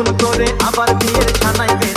নতুন করে আবার বিয়ের ছানাইবে